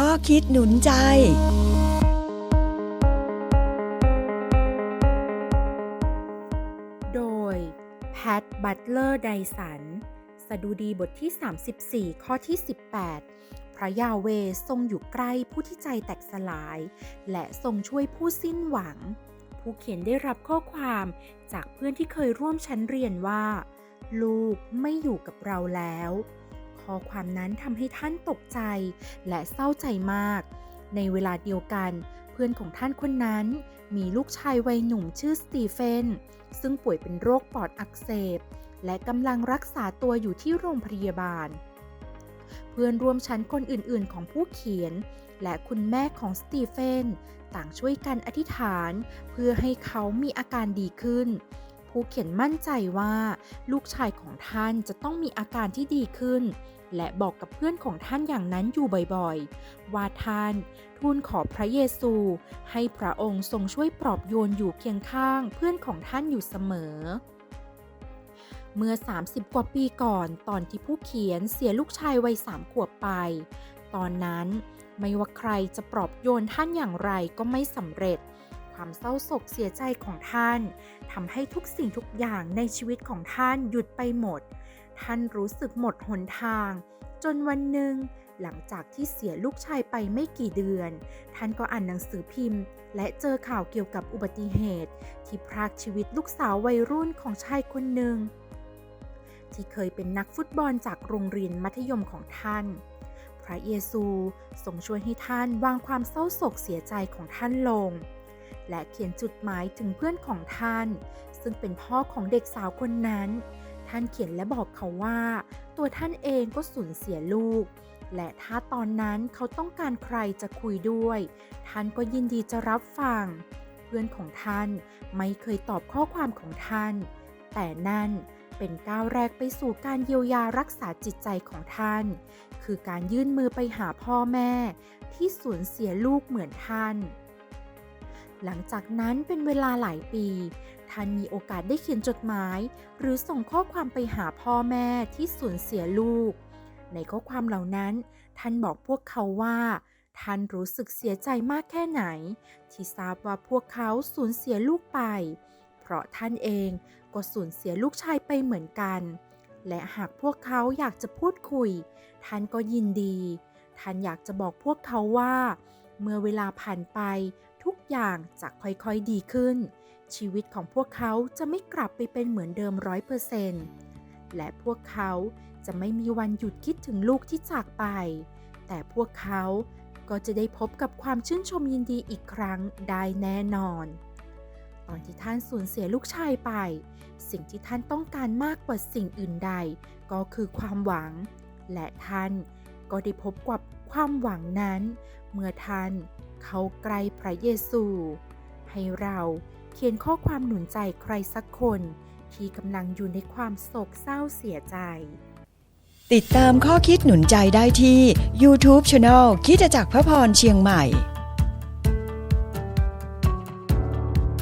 ข้อคิดหนุนใจ โดย แพท บัตเลอร์ไดสัน สดุดีบทที่ 34 ข้อที่ 18 พระยาเวทรงอยู่ใกล้ผู้ที่ใจแตกสลาย และทรงช่วยผู้สิ้นหวัง ผู้เขียนได้รับข้อความจากเพื่อนที่เคยร่วมชั้นเรียนว่า ลูกไม่อยู่กับเราแล้ว ข้อความนั้นทำให้ท่านตกใจ และเศร้าใจมาก ในเวลาเดียวกัน เพื่อนของท่านคนนั้นมีลูกชายวัยหนุ่มชื่อสตีเฟน ซึ่งป่วยเป็นโรคปอดอักเสบ และกำลังรักษาตัวอยู่ที่โรงพยาบาล เพื่อนร่วมชั้นคนอื่นๆ ของผู้เขียน และคุณแม่ของสตีเฟน ต่างช่วยกันอธิษฐาน เพื่อให้เขามีอาการดีขึ้น ผู้เขียนมั่นใจว่า ลูกชายของท่านจะต้องมีอาการที่ดีขึ้น และบอกกับเพื่อนของท่านอย่างนั้นอยู่บ่อยๆ ว่าท่านทูลขอพระเยซู ให้พระองค์ทรงช่วยปลอบโยนอยู่เคียงข้างเพื่อนของท่านอยู่เสมอเมื่อ 30 กว่าปีก่อนตอนที่ผู้เขียนเสียลูกชายวัยสามขวบไป ตอนนั้นไม่ว่าใครจะปลอบโยนท่านอย่างไรก็ไม่สำเร็จ ความเศร้าโศกเสียใจของท่านทำให้ทุกสิ่งทุกอย่างในชีวิตของท่านหยุดไปหมด ท่านรู้สึกหมดหนทาง จนวันหนึ่ง หลังจากที่เสียลูกชายไปไม่กี่เดือน ท่านก็อ่านหนังสือพิมพ์ และเจอข่าวเกี่ยวกับอุบัติเหตุ ที่พรากชีวิตลูกสาววัยรุ่นของชายคนหนึ่งที่เคยเป็นนักฟุตบอลจากโรงเรียนมัธยมของท่าน พระเยซูทรงช่วยให้ท่านวางความเศร้าโศกเสียใจของท่านลง และเขียนจุดหมายถึงเพื่อนของท่าน ซึ่งเป็นพ่อของเด็กสาวคนนั้น ท่านเขียนและบอกเขาว่า ตัวท่านเองก็สูญเสียลูก และถ้าตอนนั้นเขาต้องการใครจะคุยด้วย ท่านก็ยินดีจะรับฟัง เพื่อนของท่านไม่เคยตอบข้อความของท่าน แต่นั่นเป็นก้าวแรกไปสู่การเยียวยารักษาจิตใจของท่าน คือการยื่นมือไปหาพ่อแม่ ที่สูญเสียลูกเหมือนท่าน หลังจากนั้นเป็นเวลาหลายปี ท่านมีโอกาสได้เขียนจดหมาย หรือส่งข้อความไปหาพ่อแม่ที่สูญเสียลูก ในข้อความเหล่านั้น ท่านบอกพวกเขาว่า ท่านรู้สึกเสียใจมากแค่ไหน ที่ทราบว่าพวกเขาสูญเสียลูกไป เพราะท่านเองก็สูญเสียลูกชายไปเหมือนกัน และหากพวกเขาอยากจะพูดคุย ท่านก็ยินดี ท่านอยากจะบอกพวกเขาว่า เมื่อเวลาผ่านไป อย่างจะค่อยๆดีขึ้น ชีวิตของพวกเขาจะไม่กลับไปเป็นเหมือนเดิมร้อยเปอร์เซนต์และพวกเขาจะไม่มีวันหยุดคิดถึงลูกที่จากไป แต่พวกเขาก็จะได้พบกับความชื่นชมยินดีอีกครั้งได้แน่นอน ตอนที่ท่านสูญเสียลูกชายไป สิ่งที่ท่านต้องการมากกว่าสิ่งอื่นใด ก็คือความหวัง และท่านก็ได้พบกับความหวังนั้น เมื่อท่าน เข้าใกล้พระเยซู ให้เราเขียนข้อความหนุนใจใครสักคน ที่กำลังอยู่ในความโศกเศร้าเสียใจ ติดตามข้อคิดหนุนใจได้ที่ YouTube Channel คิดจากพระพรเชียงใหม่